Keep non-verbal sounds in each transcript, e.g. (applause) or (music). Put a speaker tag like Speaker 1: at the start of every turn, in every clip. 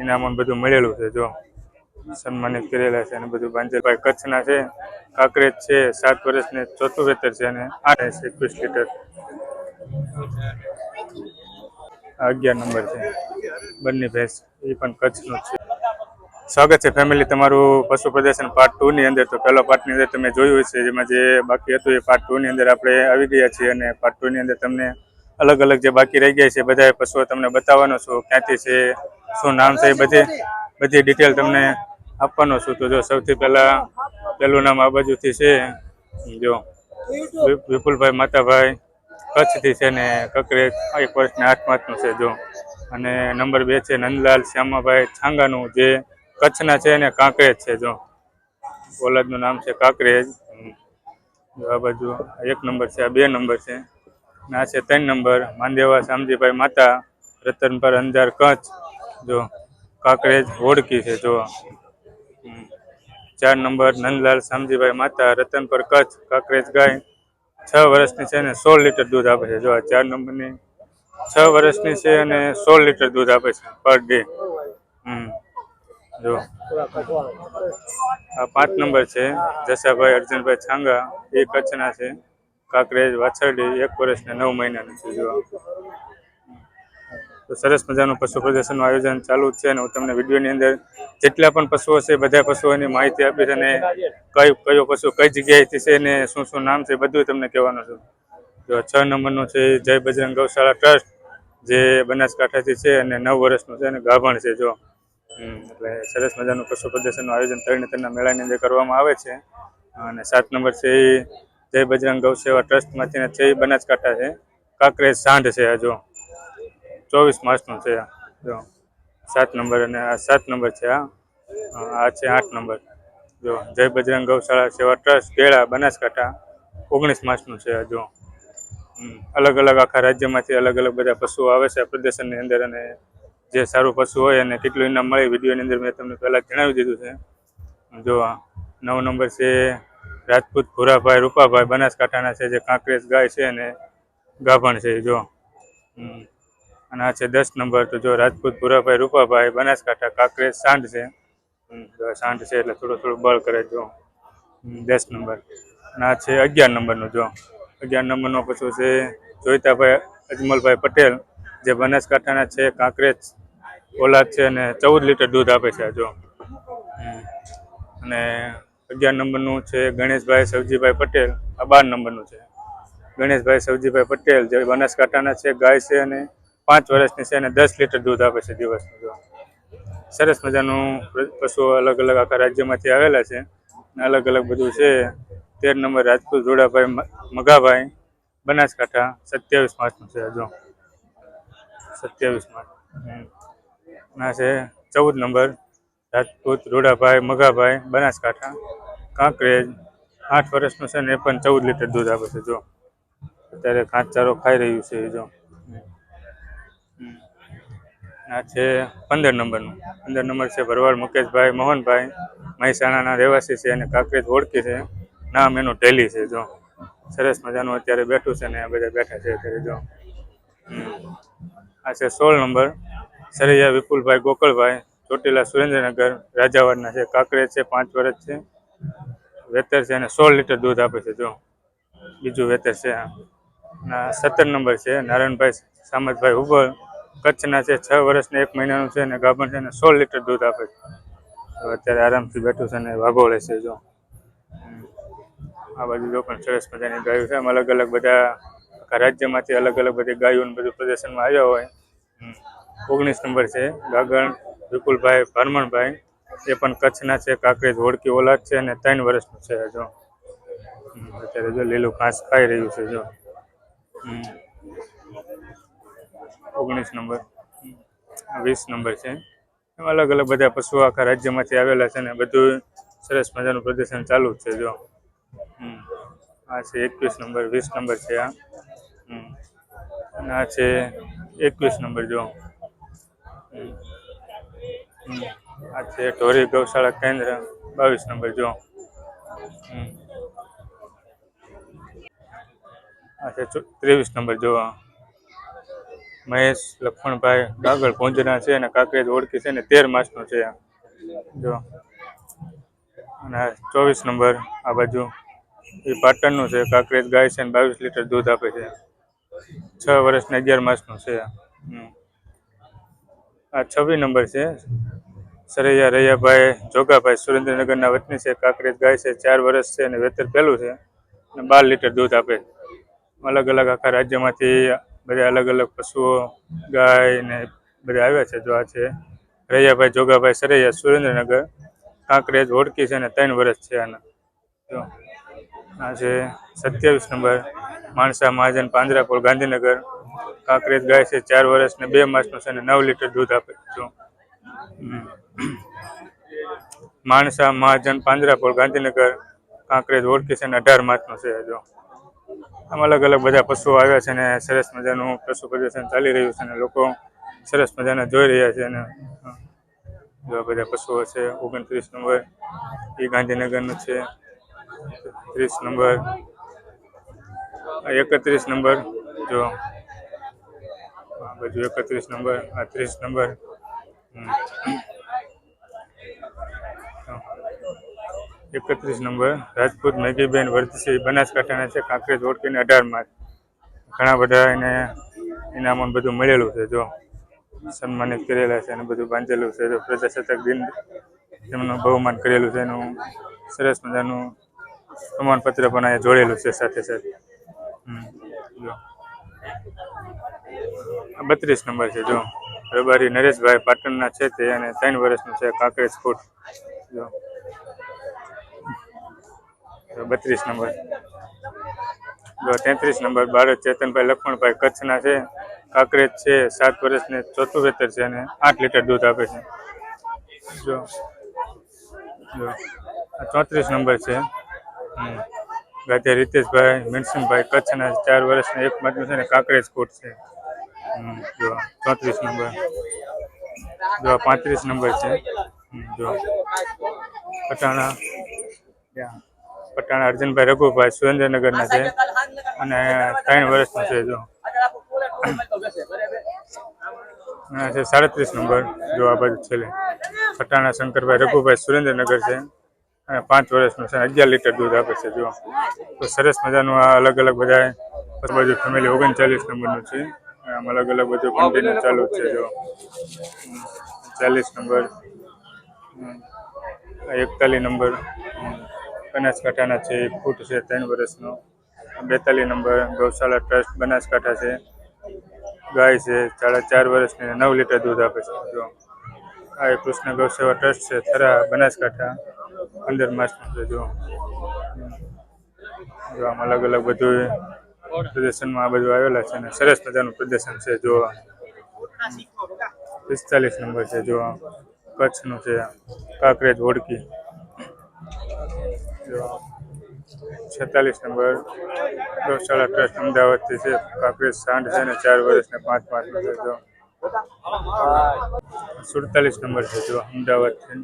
Speaker 1: ઇનામ બધું મળેલું છે, જો. સન્માનિત કરેલા છે અને બધું બાંધેલભાઈ કચ્છના છે, કાંકરેજ છે, સાત વર્ષને ચોથું વેતર છે અને આઠ છે એકવીસ લીટર. અગિયાર નંબર છે. બંને ભેંસ, એ પણ કચ્છનું છે. સ્વાગત છે ફેમિલી તમારું પશુ પ્રદર્શન પાર્ટ ટુ ની અંદર. તો પહેલો પાર્ટની અંદર તમે જોયું છે જેમાં જે બાકી હતું એ પાર્ટ ટુ ની અંદર આપણે આવી ગયા છીએ અને પાર્ટ ટુ ની અંદર તમને અલગ અલગ જે બાકી રહી ગયા છે બધા પશુઓ તમને બતાવવાનો છું, ક્યાંથી છે, શું નામ છે બધી બધી ડિટેલ તમને આપવાનો છું. તો જો સૌથી પહેલાં પહેલું નામ આ બાજુથી છે, જો વિપુલભાઈ માતાભાઈ, કચ્છથી છે ને કકરે એક વર્ષને માસનું છે, જો. અને નંબર બે છે નંદલાલ શ્યામાભાઈ છાંગાનું, જે કચ્છના છે ને કાંકરેજ છે, જો. ઓલાદનું નામ છે કાંકરેજ. આ બાજુ એક નંબર છે, આ બે નંબર છે. અને આ છે ત્રણ નંબર માંદેવા શામજીભાઈ માતા રતનપર અંજાર કચ્છ. જો કાંકરેજ હોડકી છે, જો. ચાર નંબર નંદલાલ શામજીભાઈ માતા રતનપર કચ્છ, કાંકરેજ ગાય. છ વર્ષની છે ને સોળ લીટર દૂધ આપે છે. જો આ ચાર નંબરની છ વર્ષની છે અને સોળ લીટર દૂધ આપે છે પર ડે. હમ. જો. આ પાંચ નંબર છે જસાભાઈ, અર્જુનભાઈ છાંગા. એ કચ્છના છે. કાંકરેજ, વાછરડી એક વર્ષ ને નવ મહિનાની છે જોવા તો સરસ મજાનું પશુ પ્રદર્શનનું આયોજન ચાલુ જ છે અને હું તમને વિડીયોની અંદર જેટલા પણ પશુઓ છે, બધા પશુઓની માહિતી આપીશ અને કયો કયો પશુ કઈ જગ્યાએથી છે ને શું શું નામ છે બધું તમને કહેવાનું છું. જો છ નંબરનું છે જય બજરંગ ગૌશાળા ટ્રસ્ટ, જે બનાસકાંઠાથી છે અને નવ વર્ષનું છે અને ગાભણ છે જો. એટલે સરસ મજાનું પશુ પ્રદર્શનનું આયોજન તરણેતરના મેળાની અંદર કરવામાં આવે છે. અને સાત નંબર છે એ જય બજરંગ ગૌ સેવા ટ્રસ્ટમાંથી છે એ બનાસકાંઠા છે. કાંકરેજ સાંઢ છે આ જો. ચોવીસ માસનું છે આ જો. સાત નંબર અને આ સાત નંબર છે આ. આ છે આઠ નંબર. જો, જય બજરંગ ગૌશાળા સેવા ટ્રસ્ટ, કેળા, બનાસકાંઠા. ઓગણીસ માસનું છે આ જો. અલગ અલગ આખા રાજ્યમાંથી અલગ અલગ બધા પશુઓ આવે છે પ્રદર્શનની અંદર અને જે સારું પશુ હોય અને કેટલું ઇનામ મળે વિડીયોની અંદર મેં તમને પહેલાં જણાવી દીધું છે. જો નવ નંબર છે રાજપૂત ભૂરાભાઈ, રૂપાભાઈ બનાસકાંઠાના છે, જે કાંકરેજ ગાય છે અને ગાભણ છે, જો. અને આ છે દસ નંબર, તો જો રાજપૂત ભૂરાભાઈ, રૂપાભાઈ બનાસકાંઠા, કાંકરેજ સાંઢ છે. સાંઢ છે એટલે થોડું થોડું બળ કરે, જો. દસ નંબર. અને આ છે અગિયાર નંબરનું, જો. અગિયાર નંબરનો પછી છે જોઈતાભાઈ, અજમલભાઈ પટેલ, જે બનાસકાંઠાના છે, કાંકરેજ ઓલાદ છે અને ચૌદ લીટર દૂધ આપે છે જો. અને અગિયાર નંબરનું છે ગણેશભાઈ સવજીભાઈ પટેલ. આ બાર નંબરનું છે. ગણેશભાઈ સવજીભાઈ પટેલ જે બનાસકાંઠાના છે, ગાય છે અને પાંચ વર્ષની છે અને દસ લીટર દૂધ આપે છે દિવસનું જો. સરસ મજાનું પશુઓ અલગ અલગ આખા રાજ્યમાંથી આવેલા છે અલગ અલગ બધું છે. તેર નંબર રાજપૂત જોડાભાઈ મગાભાઈ, બનાસકાંઠા, સત્યાવીસ માસનું છે જો. સત્યાવીસ હમ. ના છે, ચૌદ નંબર રાજપૂત રોડાભાઈ મગાભાઈ, બનાસકાંઠા. કાંકરેજ આઠ વર્ષનો છે ને એ પણ ચૌદ લીટર દૂધ આપે છે, જો. અત્યારે ચારો ખાઈ રહ્યું છે જો. આ છે પંદર નંબરનું. પંદર નંબર છે ભરવાડ મુકેશભાઈ, મોહનભાઈ. મહેસાણાના રહેવાસી છે અને કાંકરેજ ઓળખી છે. નામ એનું ઢેલી છે, જો. સરસ મજાનું અત્યારે બેઠું છે ને આ બધા બેઠા છે અત્યારે, જો. આ છે સોળ નંબર. સરૈયા વિપુલભાઈ ગોકળભાઈ, ચોટીલા સુરેન્દ્રનગર, રાજાવાડના છે. કાંકરેજ છે, પાંચ વર્ષ છે. વેતર છે અને સોળ લીટર દૂધ આપે છે જો. બીજું વેતર છે. સત્તર નંબર છે. નારાયણભાઈ સામતભાઈ હુબળ કચ્છના છે. છ વર્ષને એક મહિનાનું છે અને ગાભણ છે અને સોળ લીટર દૂધ આપે છે. અત્યારે આરામથી બેઠું છે અને વાઘોળે છે જો. આ બાજુ જો પણ સરસ મજાની ગાયો છે. અલગ અલગ બધા આખા રાજ્યમાંથી અલગ અલગ બધી ગાયોનું બધું પ્રદર્શનમાં આવ્યા હોય. ઓગણીસ નંબર છે. ગાગણ, વિપુલભાઈ, ભરમણભાઈ એ પણ કચ્છના છે, કાંકરેજ હોડકી ઓલાદ છે અને ત્રણ વર્ષનું છે જો અત્યારે જો લીલું ઘાસ ખાઈ રહ્યું છે, જો. ઓગણીસ નંબર. વીસ નંબર છે એમ અલગ અલગ બધા પશુઓ આખા રાજ્યમાંથી આવેલા છે ને બધું સરસ મજાનું પ્રદર્શન ચાલુ જ છે, જો આ છે એકવીસ નંબર, વીસ નંબર છે આ અને આ છે એકવીસ નંબર, જો હમ. આ છે ઢોરી ગૌશાળા કેન્દ્ર, બાવીસ નંબર, જો. આ છે ત્રેવીસ નંબર, જો મહેશ લખણભાઈ ગાગળ ભોંજના છે અને કાંકરેજ ઓળખી છે ને તેર માસનો છે. જો અને ચોવીસ નંબર, આ બાજુ એ પાટણનું છે, કાંકરેજ ગાય છે અને બાવીસ લીટર દૂધ આપે છે છ વર્ષને અગિયાર માસનું છે. આ છવ્વીસ નંબર છે સરૈયા, રૈયાભાઈ, જોગાભાઈ, સુરેન્દ્રનગરના વતની છે, કાંકરેજ ગાય છે, ચાર વર્ષ છે અને વેતર પહેલું છે. અને બાર લીટર દૂધ આપે. અલગ અલગ આખા રાજ્યમાંથી બધા અલગ અલગ પશુઓ, ગાય ને બધા આવ્યા છે જો આ છે. રૈયાભાઈ, જોગાભાઈ, સરૈયા, સુરેન્દ્રનગર, કાંકરેજ હોડકી છે અને ત્રણ વર્ષ છે આના. જો આ છે સત્યાવીસ નંબર માણસા મહાજન પાંજરાપોળ ગાંધીનગર. કાંકરેજ ગાય છે, ચાર વર્ષ ને બે માસનું છે અને નવ લીટર દૂધ આપે. જો હમ. (clears throat) માણસા, મહાજન, પાંજરાપોળ, ગાંધીનગર, કાંકરેજ, ઓળખી અઢાર માર્ચનો છે જો આમ અલગ અલગ બધા પશુઓ આવ્યા છે અને સરસ મજાનું પશુ પ્રદર્શન ચાલી રહ્યું છે અને લોકો સરસ મજાના જોઈ રહ્યા છે અને જો બધા પશુઓ છે, ઓગણત્રીસ નંબર, એ ગાંધીનગરનું છે, ત્રીસ નંબર એકત્રીસ નંબર, જો, આ બાજુ એકત્રીસ નંબર, આ ત્રીસ નંબર એકત્રીસ નંબર, રાજપૂત મેગીબેન વર્ધસી બનાસકાંઠાના છે, કાંકરેજ ઓળખીને અઢાર માર્ચ ઘણા બધા એને ઇનામો ને બધું મળેલું છે, જો સન્માનિત કરેલા છે અને બધું બાંધેલું છે, જો પ્રજાસત્તાક દિન એમનું બહુમાન કરેલું છે, એનું સરસ મજાનું પ્રમાણપત્ર પણ અહીંયા જોડેલું છે સાથે સાથે. જો. બત્રીસ નંબર છે, જો. રબારી નરેશભાઈ પાટણના છે તે અને ત્રણ વર્ષનું છે કાંકરેજ કોટ, જો. બત્રીસ નંબર. જો તેત્રીસ નંબર બાળક ચેતનભાઈ લખમણભાઈ કચ્છના છે. કાંકરેજ છે, સાત વર્ષને ચોથું વેતર છે અને આઠ લીટર દૂધ આપે છે. જો જો ચોત્રીસ નંબર છે. ગાધ્યા રીતેશભાઈ મીનસનભાઈ કચ્છના ચાર વર્ષના એક માત્ર છે ને કાંકરેજ કોટ છે. જો, ચોત્રીસ નંબર. જો, પાંત્રીસ નંબર છે. જો પટાણા ત્યાં. પટાણા અર્જુનભાઈ રઘુભાઈ સુરેન્દ્રનગરના છે અને ત્રણ વર્ષનું છે જો. છે સાડત્રીસ નંબર જો આ બાજુ છેલ્લે. પટાણા શંકરભાઈ રઘુભાઈ સુરેન્દ્રનગર છે. અને પાંચ વર્ષનું છે અગિયાર લીટર દૂધ આપે છે જો તો સરસ મજાનું આ અલગ અલગ બધા બાજુ ફેમિલી ઓગણચાલીસ નંબરનું છે. આમ અલગ અલગ બધું કન્ટેનર ચાલુ છે જો ચાલીસ નંબર. એકતાલીસ નંબર. બનાસકાંઠાના છે એક ફૂટ છે, ત્રણ વર્ષનો. બેતાલીસ નંબર ગૌશાળા ટ્રસ્ટ બનાસકાંઠા છે. ગાય છે સાડા ચાર વર્ષની નવ લીટર દૂધ આપે છે. જો આ એ કૃષ્ણ ગૌસેવા ટ્રસ્ટ છે, થરા બનાસકાંઠા, પંદર માસનું છે, જો. જો આમ અલગ અલગ બધું પ્રદર્શનમાં આ બધું આવેલા છે અને સરસ મજાનું પ્રદર્શન છે, જો. પિસ્તાલીસ નંબર છે, જો. કચ્છનું છે, કાંકરેજ, હોડકી. જો છેતાલીસ નંબર. ગૌશાળા ટ્રસ્ટ અમદાવાદથી છે. કાંકરેજ સાંઠ છે ને ચાર વર્ષ ને પાંચ પાંચનો છે સુડતાલીસ નંબર છે જો અમદાવાદથી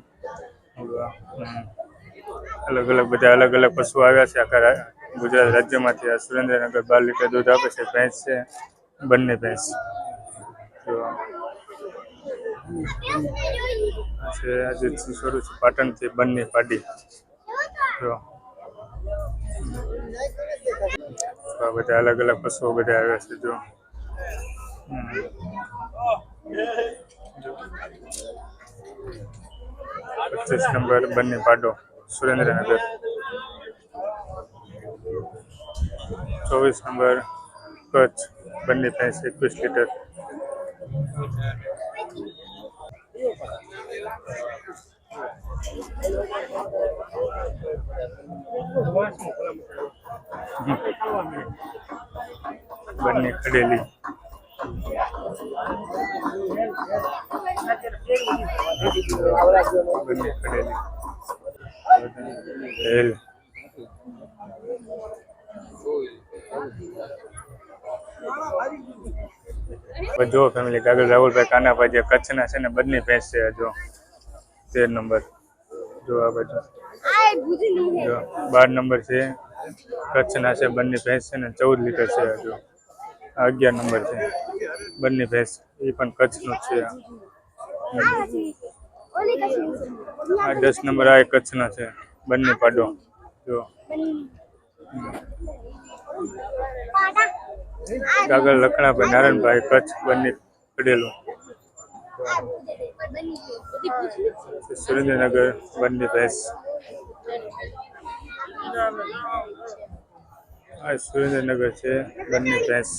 Speaker 1: અલગ અલગ બધા અલગ અલગ પશુ આવ્યા છે. આખા ગુજરાત રાજ્યમાંથી. આ સુરેન્દ્રનગર બાર લીટર દૂધ આપે છે, ભેંસ છે. બંને ભેંસ. છે, આજે શરૂ છે પાટણથી બંને પાડી. બધા અલગ અલગ પશુઓ બધા આવ્યા છે, જો. પચીસ નંબર બંને પાડો, સુરેન્દ્રનગર. ચોવીસ નંબર કચ્છ, બંને પાસે એકવીસ લીટર. બંને ખડેલી બંને ખડેલી હેલ જો ફેમિલી કાગળ રાહુલભાઈ કાનાભાઈ જે કચ્છના છે ને, બંને ભેંસ છે આ જો તેર નંબર જો આ બાજુ જો બાર નંબર છે. કચ્છના છે બંને ભેંસ છે ને ચૌદ લીટર છે જો અગિયાર નંબર છે. બંને ભેંસ એ પણ કચ્છનું જ છે. આ દસ નંબર આ કચ્છનો છે. બંને પાડો. જો. કાગળ લખણાભાઈ નારાયણભાઈ કચ્છ બંને પડેલું. સુરેન્દ્રનગર બંને ભેંસ. આ સુરેન્દ્રનગર છે બંને ભેંસ.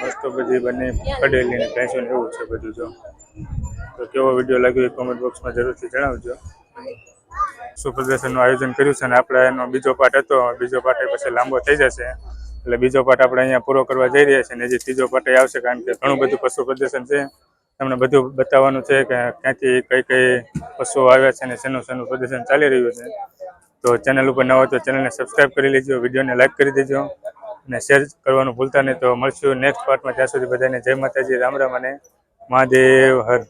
Speaker 1: મસ્ત બધી બંને પડેલી ને એવું છે બધું જો. તો કેવો વીડિયો લાગ્યો એ કોમેન્ટ બોક્સમાં જરૂરથી જણાવજો. શું પ્રદર્શનનું આયોજન કર્યું છે અને આપણે એનો બીજો પાર્ટ હતો. બીજો પાર્ટ પછી લાંબો થઈ જશે. એટલે બીજો પાર્ટ આપણે અહીંયા પૂરો કરવા જઈ રહ્યા છીએ અને હજી ત્રીજો પાર્ટ આવશે કારણ કે ઘણું બધું પશુ પ્રદર્શન છે. તમને બધું બતાવવાનું છે કે ક્યાંથી કઈ કઈ પશુઓ આવ્યા છે અને શેનું શેનું પ્રદર્શન ચાલી રહ્યું છે. તો ચેનલ ઉપર ન હોય તો ચેનલને સબસ્ક્રાઈબ કરી લેજો વિડીયોને લાઈક કરી દેજો અને શેર કરવાનું ભૂલતા નહીં. તો મળશું નેક્સ્ટ પાર્ટમાં ત્યાં સુધી બધાને જય માતાજી, રામ રામ અને મહાદેવ, હર.